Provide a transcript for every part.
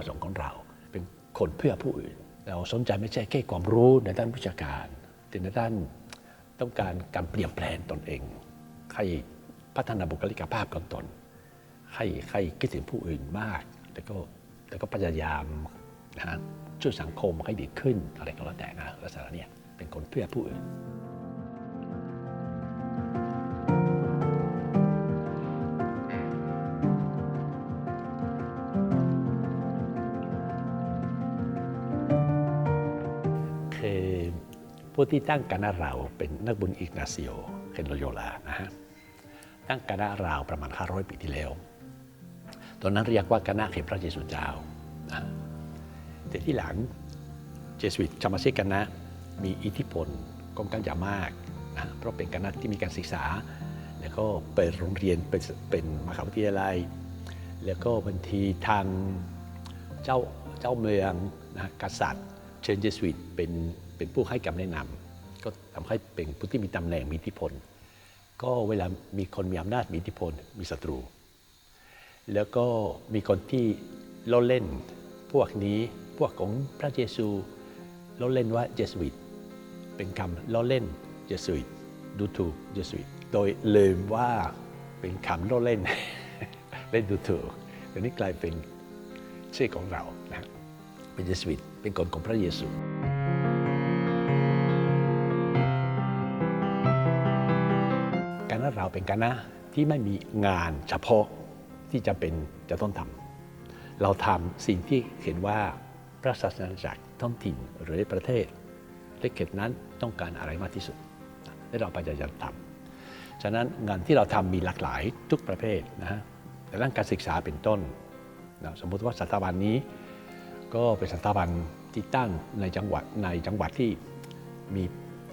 ประสงค์ของเรา เป็นคนเพื่อผู้อื่น เราสนใจไม่ใช่แค่ความรู้ในด้านวิชาการแต่ในด้านต้องการการเปลี่ยนแปลงตนเอง ให้พัฒนาบุคลิกภาพของตน ให้ให้คิดถึงผู้อื่นมาก แล้วก็แล้วก็พยายามนะฮะช่วยสังคมให้ดีขึ้นอะไรก็แล้วแต่นะลักษณะเนี้ยเป็นคนเพื่อผู้อื่น ผู้ที่ตั้งคณะเราเป็นนักบุญอิกนาซิโอเคนโลโยลานะฮะตั้งคณะเราประมาณ 500 ปีที่แล้วตอนนั้นเรียกว่าคณะเขมพระเยซูเจ้านะแต่ที่หลังเจสวิตชามาชิกคณะมีอิทธิพลค่อนข้างจะมากนะเพราะเป็นคณะที่มีการศึกษา แล้วก็เปิดโรงเรียนเป็นเป็นมหาวิทยาลัย แล้วก็บางทีทางเจ้าเจ้าเมืองนะกษัตริย์เชิญเจสวิตเป็น เป็นผู้ให้คำแนะนำก็ทำให้เป็นผู้ที่มีตำแหน่งมีอิทธิพล ก็เวลามีคนมีอำนาจมีอิทธิพล มีศัตรู แล้วก็มีคนที่ล้อเล่นพวกนี้พวกของพระเยซูล้อเล่นว่าเจสวิตเป็นคำล้อเล่นเจสวิตดูถูกเจสวิตโดยลืมว่าเป็นคำล้อเล่นเล่นดูถูกเดี๋ยวนี้กลายเป็นชื่อของเรานะเป็นเจสวิตเป็นคนของพระเยซู เราเป็นคณะที่ไม่มีงานเฉพาะที่จะเป็นจะต้องทำเราทำสิ่งที่เห็นว่าพระศาสนาจักรท้องถิ่นหรือประเทศและเขตนั้นต้องการอะไรมากที่สุดและเราพยายามทำฉะนั้นงานที่เราทำมีหลากหลายทุกประเภทนะฮะแต่ด้านการศึกษาเป็นต้นนะสมมติว่าสถาบันนี้ ก็เป็นสถาบันที่ตั้งในจังหวัดในจังหวัดที่มี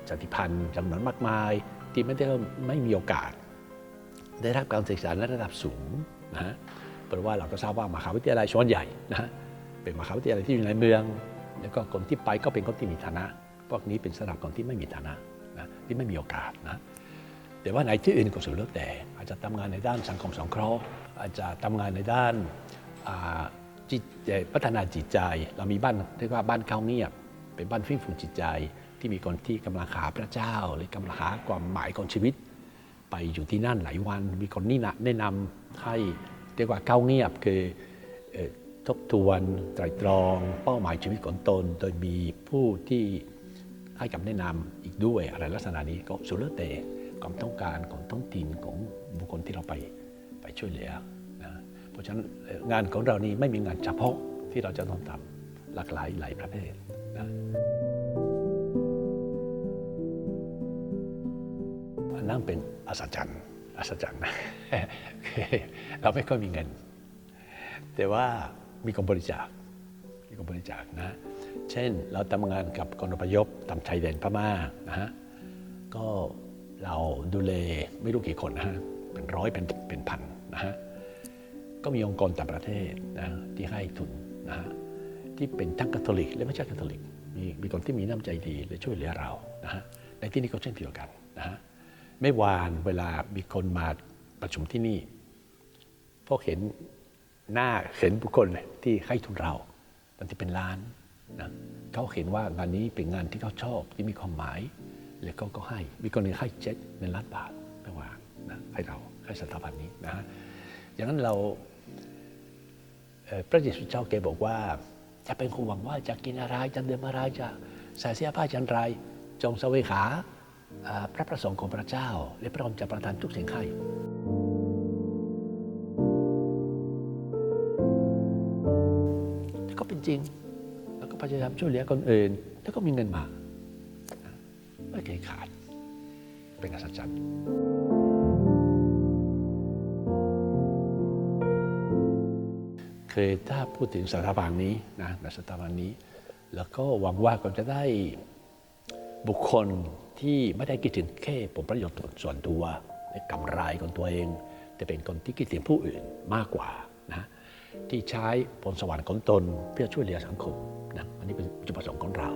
ชาติพันธุ์จำนวนมากมาย ที่ไม่ได้ไม่มีโอกาส ได้รับการศึกษาในระดับสูงนะฮะเพราะว่าเราก็ทราบว่ามหาวิทยาลัยส่วนใหญ่นะฮะเป็นมหาวิทยาลัยที่อยู่ในเมือง แล้วก็คนที่ไปก็เป็นคนที่มีฐานะ พวกนี้เป็นสำหรับคนที่ไม่มีฐานะนะที่ไม่มีโอกาสนะแต่ว่าในที่อื่นก็สุดแล้วแต่ อาจจะทำงานในด้านสังคมสงเคราะห์ อาจจะทำงานในด้านจิตพัฒนาจิตใจ เรามีบ้านเรียกว่าบ้านเข้าเงียบ เป็นบ้านฟื้นฟูจิตใจ ที่มีคนที่กำลังหาพระเจ้า หรือกำลังหาความหมายของชีวิต ไปอยู่ที่นั่นหลายวัน มีคนนี่นะแนะนำให้เรียกว่าเข้าเงียบคืออทบทวนไตรตรองเป้าหมายชีวิตของตน โดยมีผู้ที่ให้คำแนะนำอีกด้วยอะไรลักษณะนี้ก็สุดแล้วแต่ความต้องการของท้องถิ่นของบุคคลที่เราไปไปช่วยเหลือนะเพราะฉะนั้นงานของเรานี้ไม่มีงานเฉพาะที่เราจะต้องทำหลากหลายหลายประเภทนะ นนั้นเป็นอัศจรรย์อัศจรรย์นะเราไม่ค่อยมีเงิน แต่ว่ามีคนบริจาคมีคนบริจาคนะ เช่นเราทำงานกับกองอพยพตามชายแดนพม่านะฮะก็เราดูแลไม่รู้กี่คนนะฮะเป็นร้อยเป็นเป็นพันนะฮะก็มีองค์กรต่างประเทศนะที่ให้ทุนนะฮะที่เป็นทั้งคาทอลิก และไม่ใช่คาทอลิกมีมีคนที่มีน้ำใจดีและช่วยเหลือเรานะฮะในที่นี้ก็เช่นเดียวกันนะฮะ ไม่วานเวลามีคนมาประชุมที่นี่พวกเห็นหน้าเห็นบุคคลที่ให้ทุนเราบางทีเป็นล้านนะเขาเห็นว่างานนี้เป็นงานที่เขาชอบที่มีความหมาย แล้วก็ก็ให้มีคนหนึ่งให้เจ็ดเป็นล้านบาทไม่ว่านะให้เราให้สถาบันนี้นะอย่างนั้นเราพระเยซูเจ้าแกบอกว่า จะเป็นห่วงว่าจะกินอะไรจะเดื่มอะไรจะใส่เสื้อผ้าอย่างไร จงแสวงหาอ่า พระประสงค์ของพระเจ้า และพระองค์จะประทานทุกสิ่งให้ก็เป็นจริง แล้วก็พยายามช่วยเหลือคนอื่น แล้วก็มีเงินมา ไม่เคยขาด เป็นอัศจรรย์คือถ้าพูดถึงสถาบันนี้นะสถาบันนี้ แล้วก็หวังว่าก็จะได้บุคคล ที่ไม่ได้คิดถึงแค่ผลประโยชน์ส่วนตัวและกำไรของตัวเอง แต่เป็นคนที่คิดถึงผู้อื่นมากกว่านะที่ใช้พรสวรรค์ของตนเพื่อช่วยเหลือสังคมนะอันนี้เป็นจุดประสงค์ของเรา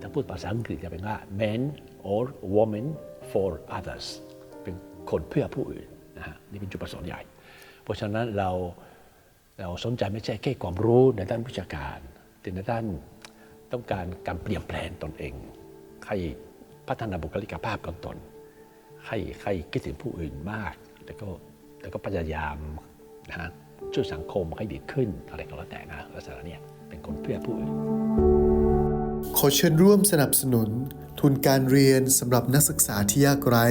ถ้าพูดภาษาอังกฤษจะเป็นว่า man or woman for others เป็นคนเพื่อผู้อื่นนะฮะนี่เป็นจุดประสงค์ใหญ่ เพราะฉะนั้นเราเราสนใจไม่ใช่แค่ความรู้ในด้านวิชาการแต่ในด้าน ต้องการการเปลี่ยนแปลงตนเอง ให้พัฒนาบุคลิกภาพของตน ให้ให้คิดถึงผู้อื่นมากแต่ก็แต่ก็พยายามนะฮะช่วยสังคมให้ดีขึ้นอะไรก็แล้วแต่นะลักษณะเนี้ยเป็นคนเพื่อผู้อื่น ขอเชิญร่วมสนับสนุน ทุนการเรียนสำหรับนักศึกษาที่ยากไร้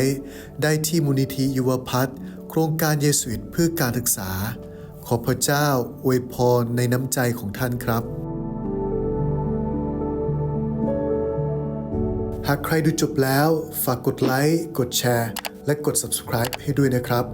ได้ที่มูลนิธิยุวพัฒน์โครงการเยสุอิตเพื่อการศึกษา ขอพระเจ้าอวยพรในน้ำใจของท่านครับากใครดูจบแล้ว ฝากกดไลค์ กดแชร์ และกด subscribe ให้ด้วยนะครับ